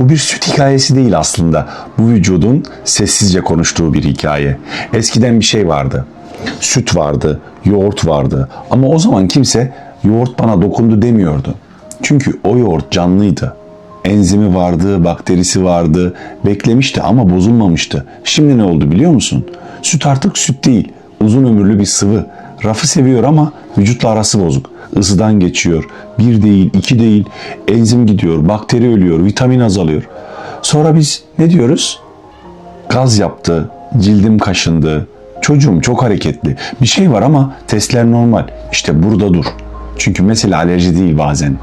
Bu bir süt hikayesi değil aslında. Bu vücudun sessizce konuştuğu bir hikaye. Eskiden bir şey vardı. Süt vardı, yoğurt vardı. Ama o zaman kimse yoğurt bana dokundu demiyordu. Çünkü o yoğurt canlıydı. Enzimi vardı, bakterisi vardı, beklemişti ama bozulmamıştı. Şimdi ne oldu biliyor musun? Süt artık süt değil, uzun ömürlü bir sıvı. Rafı seviyor ama vücutla arası bozuk. Isıdan geçiyor. Bir değil, iki değil. Enzim gidiyor, bakteri ölüyor, vitamin azalıyor. Sonra biz ne diyoruz? Gaz yaptı, cildim kaşındı. Çocuğum çok hareketli. Bir şey var ama testler normal. İşte burada dur. Çünkü mesele alerji değil bazen.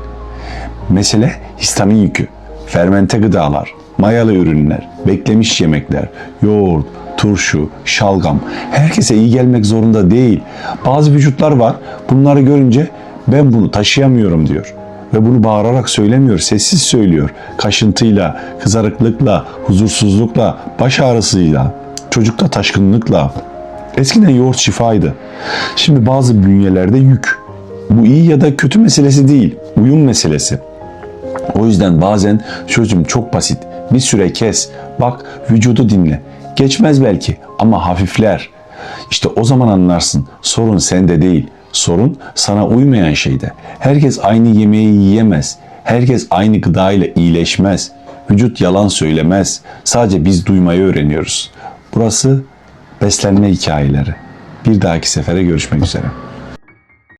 Mesele histamin yükü, fermente gıdalar, mayalı ürünler, beklemiş yemekler, yoğurt, turşu, şalgam. Herkese iyi gelmek zorunda değil. Bazı vücutlar var. Bunları görünce ben bunu taşıyamıyorum diyor. Ve bunu bağırarak söylemiyor, sessiz söylüyor. Kaşıntıyla, kızarıklıkla, huzursuzlukla, baş ağrısıyla, çocukta taşkınlıkla. Eskiden yoğurt şifaydı. Şimdi bazı bünyelerde yük. Bu iyi ya da kötü meselesi değil, uyum meselesi. O yüzden bazen çocuğum çok basit. Bir süre kes, bak vücudu dinle. Geçmez belki ama hafifler. İşte o zaman anlarsın sorun sende değil. Sorun sana uymayan şeyde. Herkes aynı yemeği yiyemez. Herkes aynı gıdayla iyileşmez. Vücut yalan söylemez. Sadece biz duymayı öğreniyoruz. Burası beslenme hikayeleri. Bir dahaki sefere görüşmek üzere.